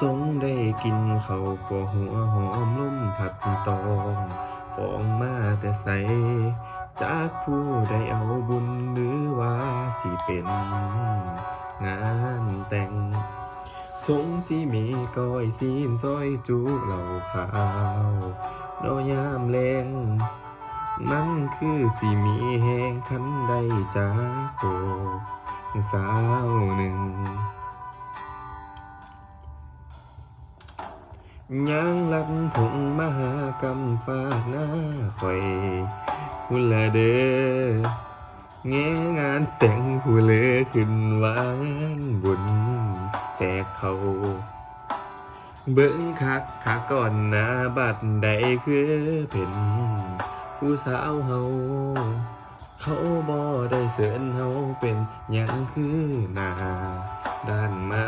สงได้กินเขาวขัวหัวหอมลมผัดตองปองมาแต่ใส จากผู้ได้เอาบุญหรือว่าสิเป็นงานแต่ง สงสีมีก้อยซีนซอยจุเหล่าขาวดอยามแรงมันคือสีมีแหงคันใดจากโตสาวหนึ่ง ยางลัดผงมหากรรมฝากหน้าข่อยหุ่นละเด้อแงงานแต่งผู้เลือขึ้นวานบุญแจกเขา เบิ้งคักคักก่อนหน้าบัดใดคือเป็นผู้สาวเฮาเขาบ่ได้เสิร์นเฮาเป็นหยังคือหน้าด้านมา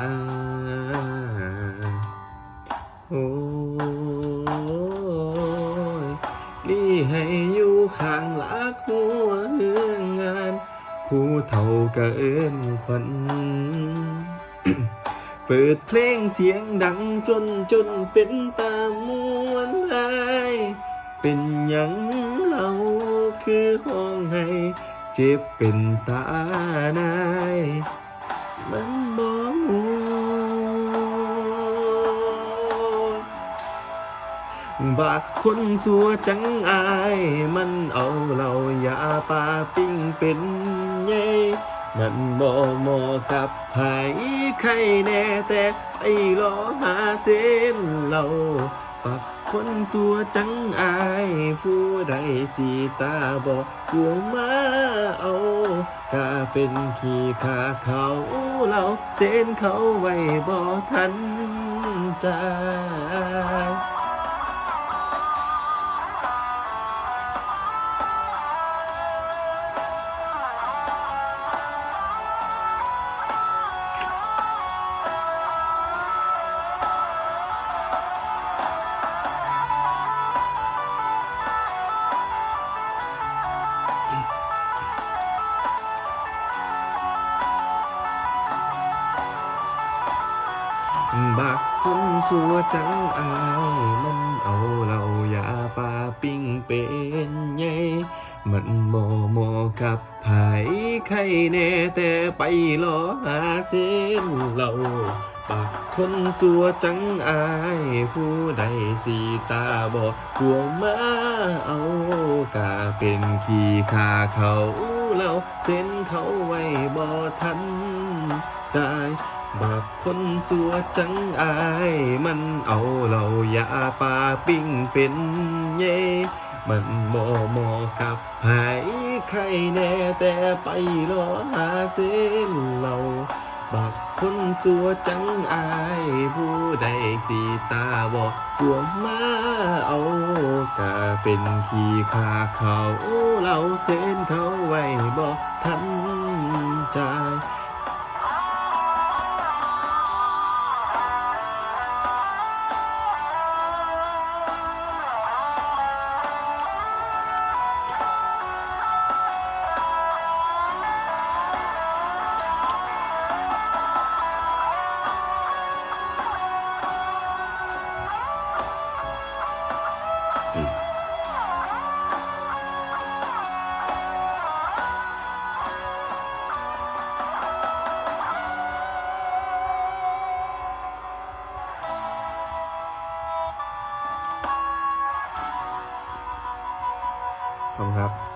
ข้างหลักหัวเฮืองงาน ผู้เฒ่าก็เอิ้นขวัญเปิดเพลงเสียงดังจนจนเป็นตามวนไอายเป็นยังเราคือห้องให้ เจ็บเป็นตานายมันบ่ บากคนสัวจังอาย มันเอาเรายาปาปิ้งเป็นไงมันบ่เหมาะกับไผใครแน่แต่ไอ้รอหาเส้นเราปักคนสัวจังอาย ผู้ใดสีตาบอกกลัวมาเอากาเป็นขี้ขาเขาเราเส้นเขาไว้บ่ทันใจ บักคนสัวจังอายมันเอาเรายาปาปิ้งเป็นไงมันบ่เหมกับไผใครแน่แต่ไปรอหาเส้นเราบักคนสัวจังอาย ผู้ใดสีตาบอกกลัวมาเอากาเป็นขี้ขาเขาเราเส้นเขาไว้บ่ทันใจ บักคนสัวจังอาย มันเอาเรายาปลาปิ้งเป็นเย่มันบ่มาะกับไผใครแน่แต่ไปรอหาเส้นเราบักคนสัวจังอาย ผู้ใดสีตาบอกกลัวมาเอากะเป็นขี้ขาเขาเราเส้นเขาไว้บ่ทันใจ ขอบคุณครับ